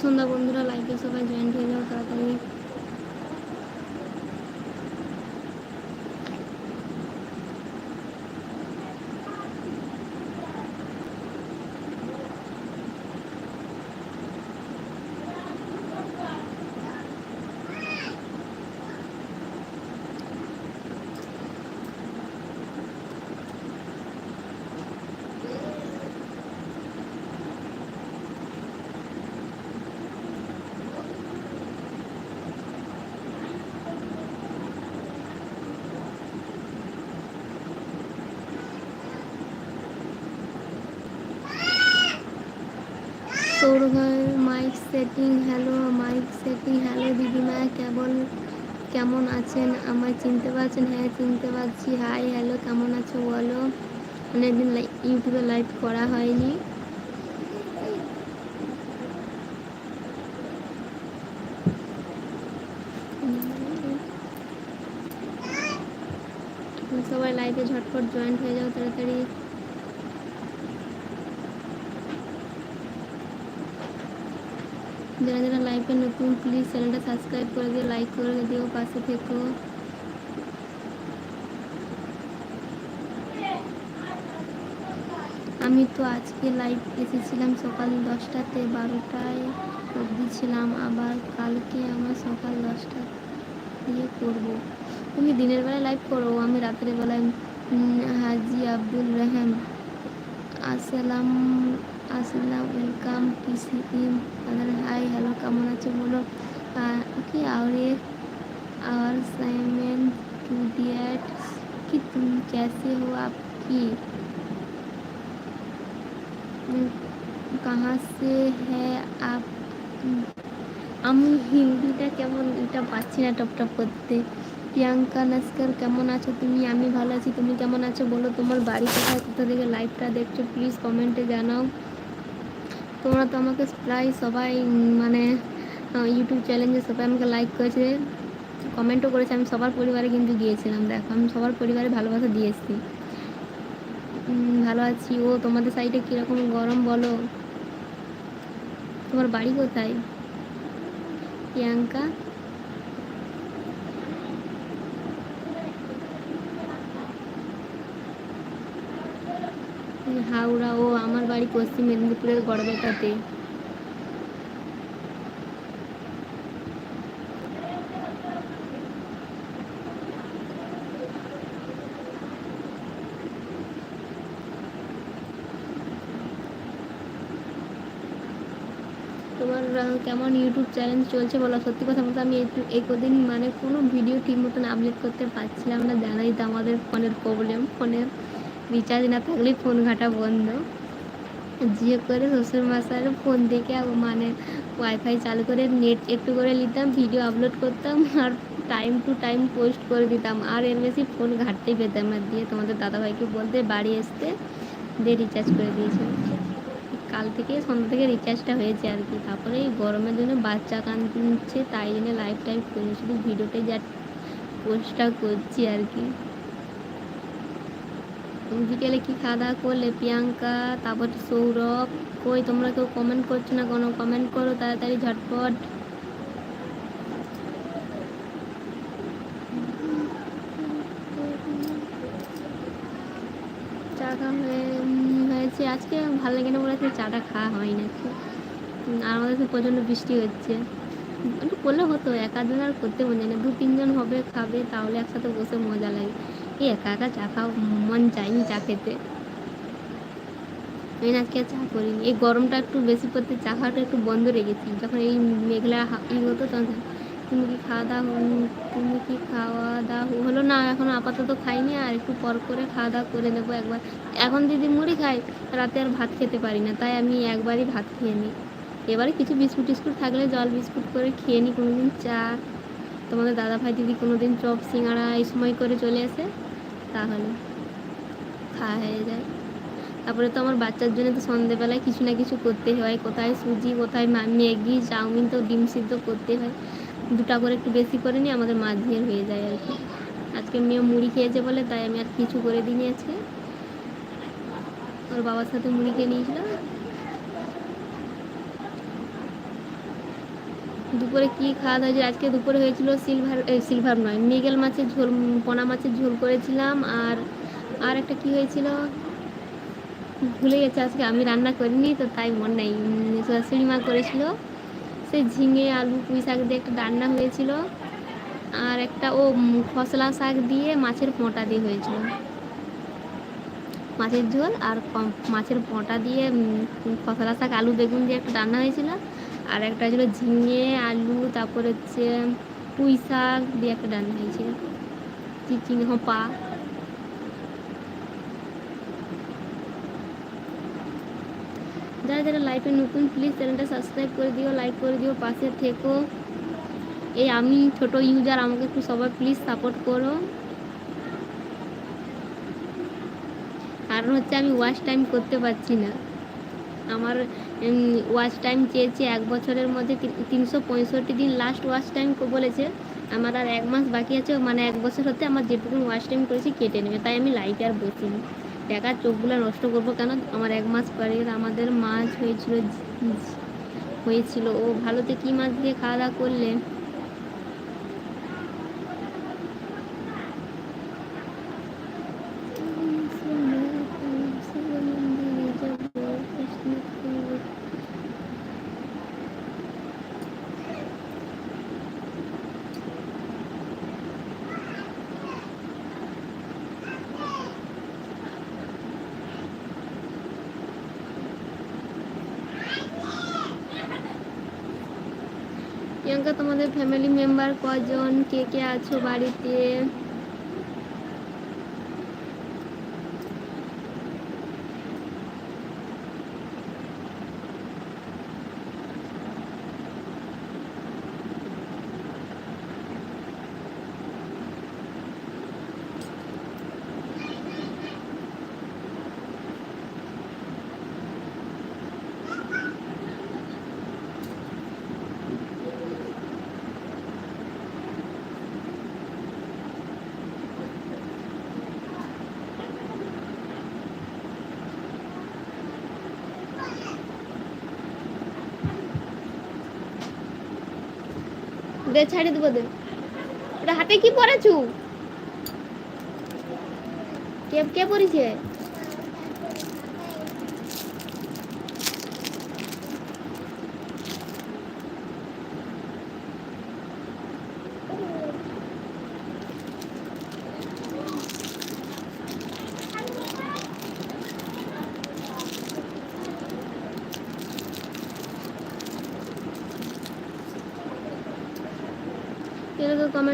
সন্ধ্যা বন্ধুরা লাইভে সবাই জয়েন্ট হয়ে যাও তাড়াতাড়ি Sourav mic setting hello mic setting hello দিদিমা কেবল কেমন আছেন? আমায় চিনতে পারছেন? হ্যাঁ চিনতে পারছি। হাই হ্যালো কেমন আছো বলো? অনেকদিন ইউটিউবে লাইভ করা হয়নি। সবাই লাইভে ঝটপট জয়েন্ট হয়ে যাও, তাড়াতাড়ি। যারা যারা লাইভে নতুন প্লিজ চ্যানেলটা সাবস্ক্রাইব করে দিও লাইক করে দিও, পাশে থেকো। আমি তো আজকে লাইভ এসেছিলাম সকাল দশটাতে, বারোটায় অবধি ছিলাম, আবার কালকে আমার সকাল দশটা দিয়ে করব। তুমি দিনের বেলায় লাইভ করো, আমি রাতের বেলায় হাজি আব্দুল রহম আসসালাম আসসালাম ওয়েলকাম পিসিএম अगर हाय हेलो কেমন আছো বলো কি और और साइमन टू डियट कि तुम कैसे हो आपकी कहाँ से है आप আমি হিন্দিটা কেমন এটা পাচ্ছি না টপ টপ করতে প্রিয়াঙ্কা, নস্কর কেমন আছো তুমি? আমি ভালো আছি। তুমি কেমন আছো বলো? তোমার বাড়ি কোথায়? কোথা থেকে লাইভটা দেখছ? প্লিজ কমেন্টে জানাও। তোমরা তো আমাকে প্রায় সবাই মানে ইউটিউব চ্যানেলে সবাই আমাকে লাইক করেছে। কমেন্টও করেছে। আমি সবার পরিবারে কিন্তু গিয়েছিলাম দেখো, আমি সবার পরিবারে ভালোবাসা দিয়ে এসেছি। ভালো আছি। ও, তোমাদের সাইডে কীরকম গরম বলো? তোমার বাড়ি কোথায়? প্রিয়াঙ্কা? হাওড়া ও আমার বাড়ি পশ্চিম মেদিনীপুরের গড়বেতাতে। তোমার কেমন ইউটিউব চ্যানেল চলছে বলো? সত্যি কথা বলতে আমি এই কদিন মানে কোনো ভিডিও ঠিক মতন আপলোড করতে পারছিলাম না, জানাই তো আমাদের ফোনের প্রবলেম ফোনের রিচার্জ না থাকলেই ফোন ঘাটা বন্ধ। জিও করে শ্বশুর মশার ফোন থেকে মানে ওয়াইফাই চালু করে নেট একটু করে নিতাম ভিডিও আপলোড করতাম, আর টাইম টু টাইম পোস্ট করে দিতাম। আর এর বেশি ফোন ঘাটতেই পেতাম না। দিয়ে তোমাদের দাদাভাইকে বলতে বাড়ি আসতে দিয়ে রিচার্জ করে দিয়েছে। কাল থেকে সন্ধ্যা থেকে রিচার্জটা হয়েছে আর কি। তারপরে এই গরমের জন্য বাচ্চা কাঁদছে, তাই জন্য লাইভ টাইপ করি শুধু ভিডিওটাই যা পোস্টটা করছি আর কি। বিকেলে কি খাওয়া দাওয়া করলে? প্রিয়াঙ্কা, তারপর সৌরভ। কই, তোমরা কেউ কমেন্ট করছ না কোনো? কমেন্ট করো তাড়াতাড়ি, ঝটপট। চা খাওয়া হয়েছে। আজকে ভালো লাগে না বলে চাটা খাওয়া হয় না আর আমাদের প্রচণ্ড বৃষ্টি হচ্ছে। একটু করলে হতো এক আধজন আর করতে মনে না। দু তিনজন হবে, খাবে, তাহলে একসাথে বসে মজা লাগে। এই একা একা চা খাওয়া মন চাইনি চা খেতে? আমি আজকে চা করিনি। এই গরমটা একটু বেশি পড়তে চা খাওয়াটা একটু বন্ধ রেখেছি যখন এই মেঘলা ই হতো তখন তুমি কি খাওয়া দাওয়া তুমি কি খাওয়া দাওয়া হলো না? এখন আপাতত খাইনি আর একটু পর করে খাওয়া দাওয়া করে নেব একবার। এখন দিদি মুড়ি খাই রাতে আর ভাত খেতে পারি না, তাই আমি একবারই ভাত খেয়ে নিই। এবারে কিছু বিস্কুট টিস্কুট থাকলে জল বিস্কুট করে খেয়ে নিই। কোনো দিন চা, তোমাদের দাদা ভাই দিদি কোনো দিন চপ সিঙাড়া এই সময় করে চলে আসে। তাহলে খাওয়া হয়ে যায়। তারপরে তো আমার বাচ্চার জন্য তো সন্ধেবেলায় কিছু না কিছু করতে হয়। কোথায় সুজি, কোথায় ম্যাগি, চাউমিন তো ডিম সিদ্ধ করতে হয়। দুটা করে একটু বেশি করে নিয়ে আমাদের মাঝিয়ে হয়ে যায় আর কি। আজকে মেয়ে মুড়ি খেয়েছে বলে, তাই আমি আর কিছু করে দিই আজকে। ওর বাবার সাথে মুড়ি খেয়ে নিয়েছিলাম দুপুরে কি খাওয়া হয়েছিল আজকে দুপুরে হয়েছিল সিলভার সিলভার নয়, মৃগেল মাছের ঝোল, পোনা মাছের ঝোল করেছিলাম আর আর একটা কি হয়েছিল? ভুলে গেছে আজকে, আমি রান্না করিনি তো তাই মনে নেই। শাশুড়ি মা করেছিল সে ঝিঙে, আলু, পুঁই শাক দিয়ে একটা রান্না হয়েছিল আর একটা, ও খসলা শাক দিয়ে মাছের পোঁটা দিয়ে হয়েছিল। মাছের ঝোল আর মাছের পোঁটা দিয়ে খসলা শাক, আলু, বেগুন দিয়ে একটা রান্না হয়েছিল আর একটা ছিল ঝিঙে, আলু, তারপর হচ্ছে পুঁই শাক দিয়ে একটা রান্না হয়েছিল চিচিং হপা। যারা যারা লাইফে নতুন প্লিজ চ্যানেলটা সাবস্ক্রাইব করে দিও লাইক করে দিও, পাশে থেকো। এই আমি ছোট ইউজার আমাকে একটু সবাই প্লিজ সাপোর্ট করো। কারণ হচ্ছে আমি ওয়াচ টাইম করতে পারছি না। আমার ওয়াচ টাইম চেয়েছে এক বছরের মধ্যে তিন- তিনশো পঁয়ষট্টি দিন লাস্ট ওয়াচ টাইম বলেছে। আমার আর এক মাস বাকি আছে মানে এক বছর হতে আমার যেটুকু ওয়াচ টাইম করেছি কেটে নেবে, তাই আমি লাইটে আর বসিনি। টাকার চোখগুলো নষ্ট করব কেন? আমার এক মাস পরে আমাদের মাছ হয়েছিল হয়েছিল। ও ভালোতে কি মাছ দিয়ে খাওয়া দাওয়া করলে প্রিয়াঙ্কা তোমাদের ফ্যামিলি মেম্বার কজন? কে কে আছো বাড়িতে? দে ছাড়ি দেবো দে। ওটা হাতে কি পরেছু কে কে পরিছে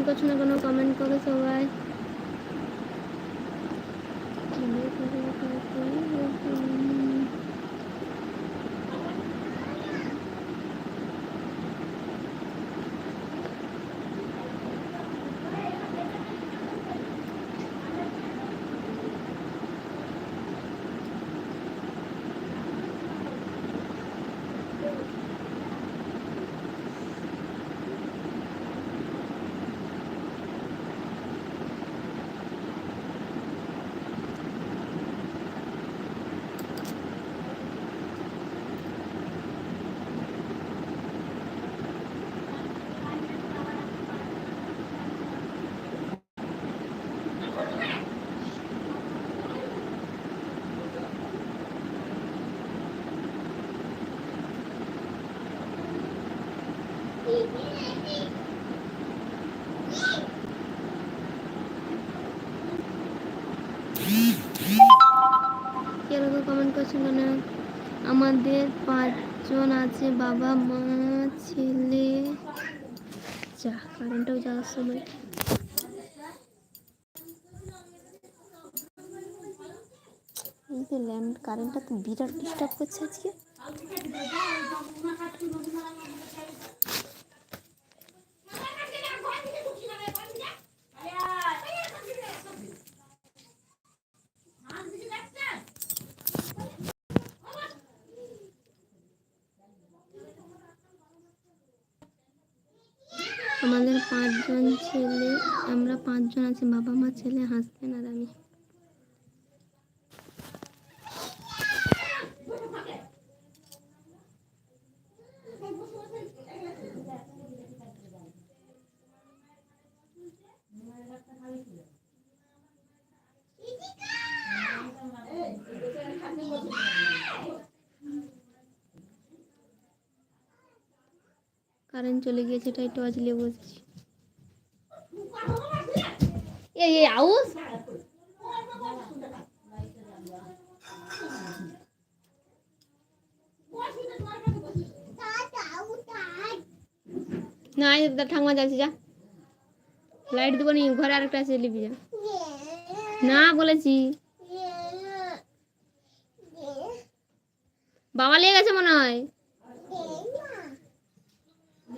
কমেন্ট করছ না কোনো? কমেন্ট করে সবাই। এরকম কমেন্ট না আমাদের পাঁচজন আছে, বাবা, মা, ছেলে। যা কারেন্টটাও যাওয়ার সময় এই যে কারেন্টটা তো বিরাট ডিস্টার্ব করছে আজকে। আমাদের পাঁচজন ছেলে আমরা পাঁচজন আছি বাবা মা ছেলে হাসবেন্ড আর আমি। কারেন্ট চলে গিয়েছে এটাই টর্চ নিয়ে বসছি। এই এই, আউস? না ঠাকুমা যাচ্ছি, যা। লাইট দেবো নি, ঘরে আরেকটা আছে লিবি যা। না, বলেছি। বাবা লেগে গেছে মনে হয়।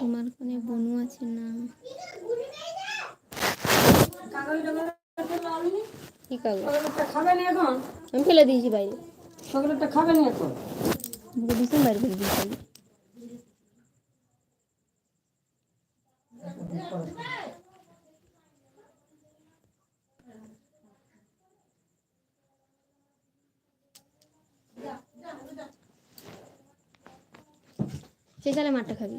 তোমার কোনে বনু আছে না কি কাগজ সকালেরটা খাবে না এখন। আমি ফেলে দিয়েছি বাইরে সকালেরটা খাবে না এখন। বুকে দিয়েছি বাইরে ফেলে দিয়েছি আমি। চেঁচালে মারটা খাবি।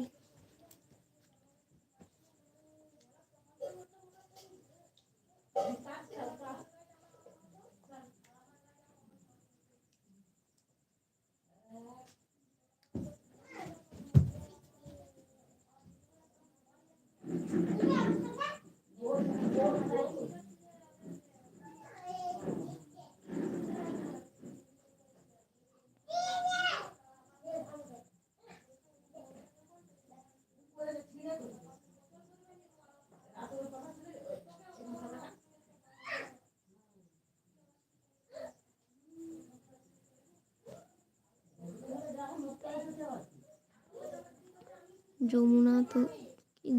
যমুনা তো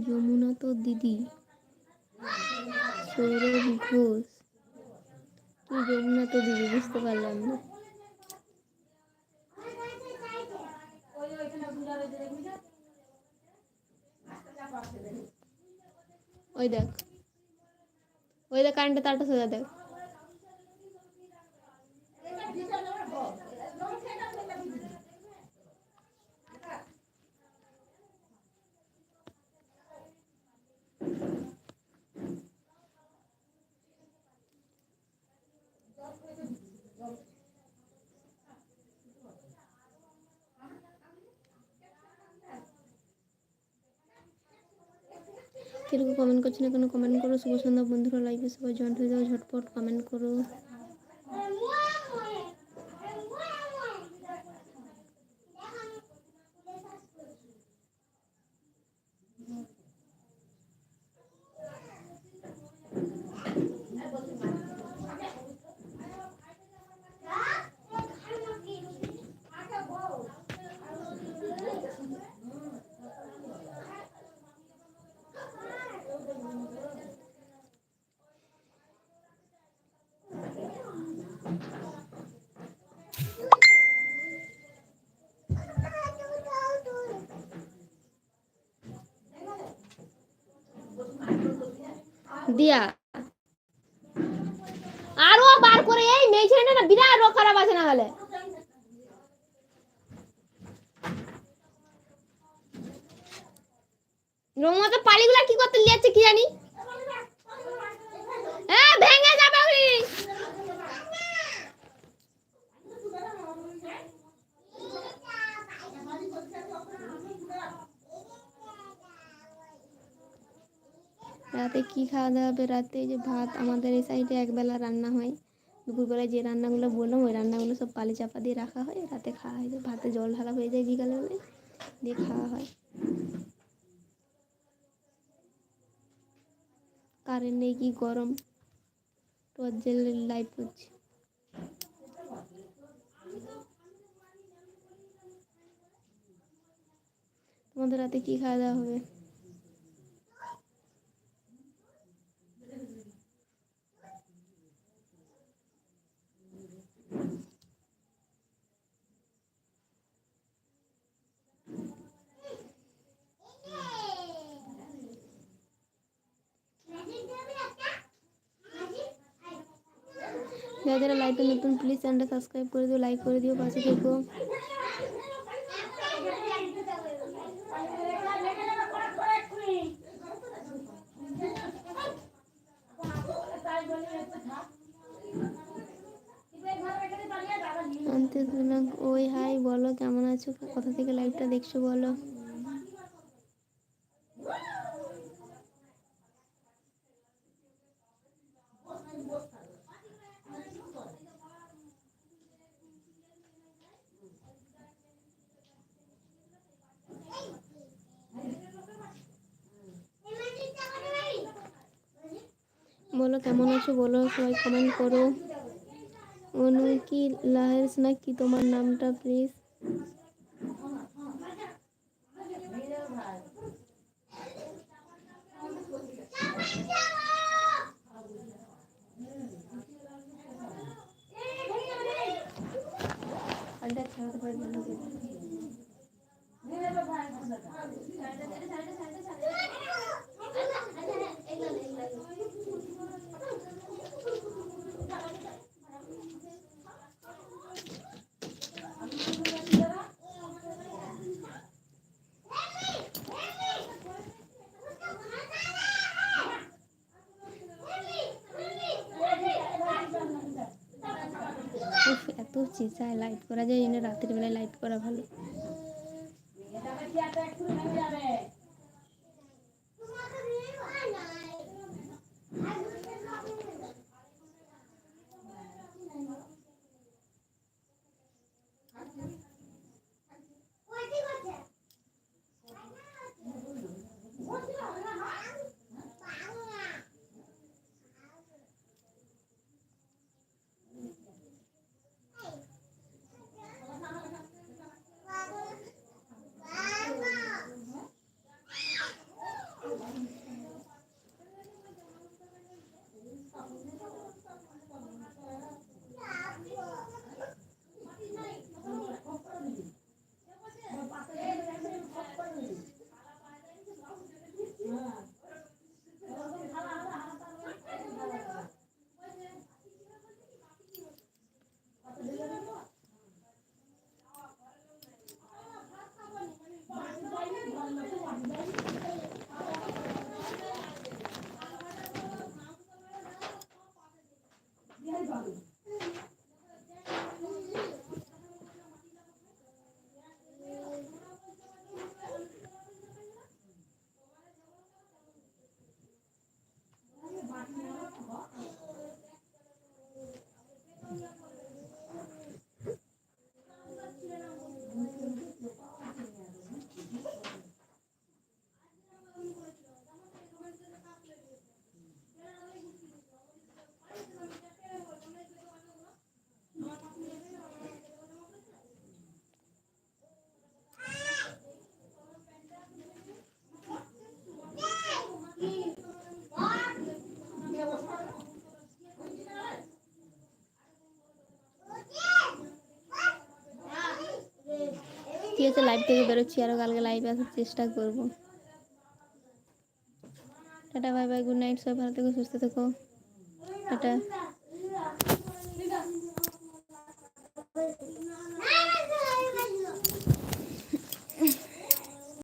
যমুনা তো দিদি? সৌরভ ঘোষ। কি যমুনা তো দিদি, বুঝতে পারলাম না। ওই দেখ। ওই দেখ কারেন্টের তারটা সোজা দেখ। কীরকম কমেন্ট করছে না কেন? কমেন্ট করো। শুভ সন্ধ্যা বন্ধুরা লাইভে সবাই জয়েন্ট হয়ে যাও, ঝটপট কমেন্ট করো। দিয়া। আরও বার করে এই মেয়ে ছেলে না বিরাট রোগ খারাপ আছে না হলে। রোমতে পালিগুলা কি করতে লিয়াচ্ছে কি জানি? হ্যাঁ ভেঙে যাবে রাতে কি খাওয়া দাওয়া হবে? রাতে যে ভাত, আমাদের এই সাইডে একবেলা রান্না হয়। দুপুরবেলায় যে রান্নাগুলো বললাম, ওই রান্নাগুলো সব পালি চাপা দিয়ে রাখা হয়। রাতে খাওয়া হয়। ভাতে জল ঢালা হয়ে যায় বিকালবেলায় দিয়ে খাওয়া হয়। কারেন্ট নেই, কি গরম? টর্চ জ্বেলে লাইট তোমার তোমাদের রাতে কি খাওয়া দাওয়া হবে? যারা যারা লাইভে নতুন প্লিজ চ্যানেলটা সাবস্ক্রাইব করে দিও লাইক করে দিও, পাশে থেকো। ওই, হাই, বলো, কেমন আছো? কোথা থেকে লাইভটা দেখছ, বলো? বলো, কেমন আছো বলো, সবাই কমেন্ট করো। অনু কি লাহেরস না কি তোমার নামটা প্লিজ এত চাই লাইট করা যায় এনে রাতের বেলায় লাইট করা ভালো। ঠিক আছে লাইভ থেকে বেরোচ্ছি আরও কালকে লাইভে আসার চেষ্টা করব। Tata bye bye good night সবাই ভালো থেকো, সুস্থ থেকো। টাটা।